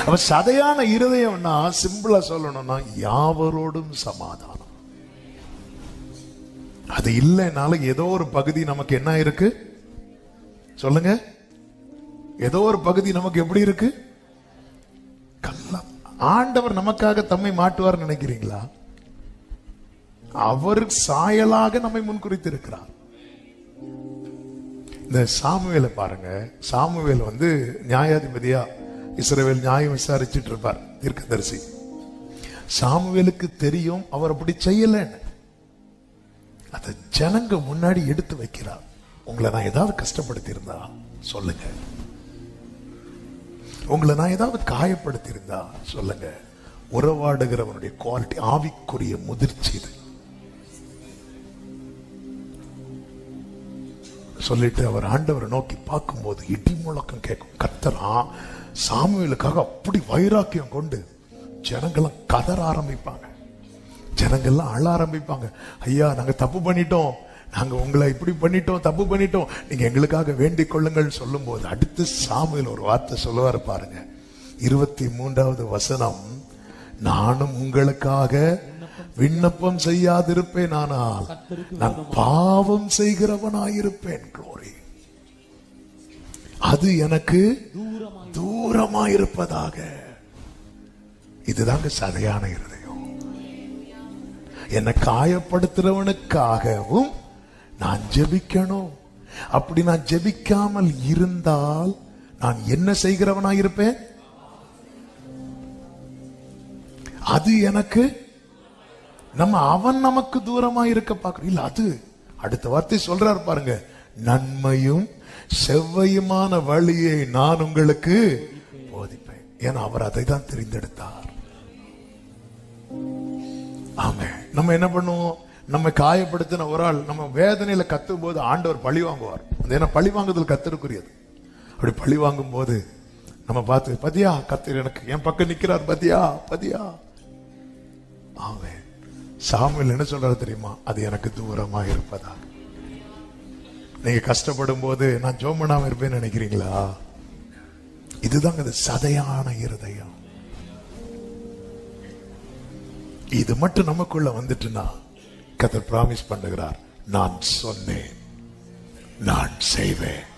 அப்ப சதையான இருதயம்னா சிம்பிளா சொல்லணும்னா யாவரோடும் சமாதானம். அது இல்லைனாலும் ஏதோ ஒரு பகுதி நமக்கு என்ன இருக்கு? சொல்லுங்க. ஏதோ ஒரு பகுதி நமக்கு எப்படி இருக்கு? கல்லம் ஆண்டவர் நமக்காக தம்மை மாட்டுவார் நினைக்கிறீங்களா? அவர் சாயலாக நம்மை முன்குறித்திருக்கிறார். இந்த சாமுவேலை பாருங்க. சாமுவேல் வந்து நியாயாதிபதியா இஸ்ரேவேல் நியாயம் விசாரிச்சுட்டு இருப்பார் தீர்க்கதரிசி. சாமுவேலுக்கு தெரியும் அவர் அப்படி செய்யலன்னு. அதை ஜனங்க முன்னாடி எடுத்து வைக்கிறார். உங்களை நான் ஏதாவது கஷ்டப்படுத்தி இருந்தா சொல்லுங்க. உங்களை நான் ஏதாவது காயப்படுத்தி இருந்தா சொல்லுங்க. உறவாடுகிறவனுடைய குவாலிட்டி ஆவிக்குரிய முதிர்ச்சி இது. சொல்லிட்டு அவர் ஆண்டவரை நோக்கி பார்க்கும்போது இடி முழக்கம் கேட்கும். கத்தரா சாமுவேலுக்காக அப்படி வைராக்கியம் கொண்டு ஜனங்கள்லாம் கதற ஆரம்பிப்பாங்க. ஜனங்கள்லாம் அழ ஆரம்பிப்பாங்க. ஐயா நாங்க தப்பு பண்ணிட்டோம். நாங்க உங்களை இப்படி பண்ணிட்டோம் தப்பு பண்ணிட்டோம். நீங்க எங்களுக்காக வேண்டிக் கொள்ளுங்கள் சொல்லும்போது அடுத்து சாமியில் ஒரு வார்த்தை சொல்லுவார் பாருங்க. இருபத்தி மூன்றாவது வசனம் நானும் உங்களுக்காக விண்ணப்பம் செய்யாதிருப்பேன் ஆனால் நான் பாவம் செய்கிறவனாயிருப்பேன் glory. அது எனக்கு தூரமாயிருப்பதாக. இதுதாங்க சதையான இருதயம். என்னை காயப்படுத்துறவனுக்காகவும் நான் ஜெபிக்கணும். அப்படி நான் ஜெபிக்காமல் இருந்தால் நான் என்ன செய்கிறவனாயிருப்பேன்? அது எனக்கு நம்ம அவன் நமக்கு தூரமா இருக்க பார்க்கிறோம். இல்ல அது அடுத்த வார்த்தை சொல்றாரு பாருங்க. நன்மையும் செவ்வையுமான வழியை நான் உங்களுக்கு போதிப்பேன். ஏன்னா அவர் அதை தான் தெரிந்தெடுத்தார். ஆமே நம்ம என்ன பண்ணுவோம்? நம்ம காயப்படுத்தின ஒரு ஆள் நம்ம வேதனையில கத்தும் போது ஆண்டவர் பழி வாங்குவார். ஏன்னா பழி வாங்குதல் கத்தருக்குரியது. அப்படி பழி வாங்கும் போது நம்ம பார்த்து பதியா கத்தர் எனக்கு என் பக்கம் நிக்கிறார் பதியா பதியா. ஆமே சாமியில் என்ன சொல்றாரு தெரியுமா? அது எனக்கு தூரமா இருப்பதா? நீங்க கஷ்டப்படும் போது நான் ஜோமனாம இருப்பேன்னு நினைக்கிறீங்களா? இதுதாங்க அது சதையான இருதயம். இது மட்டும் நமக்குள்ள வந்துட்டுனா கத்தர் பிராமிஸ் பண்ணுகிறார் நான் சொன்னேன் நான் செய்வேன்.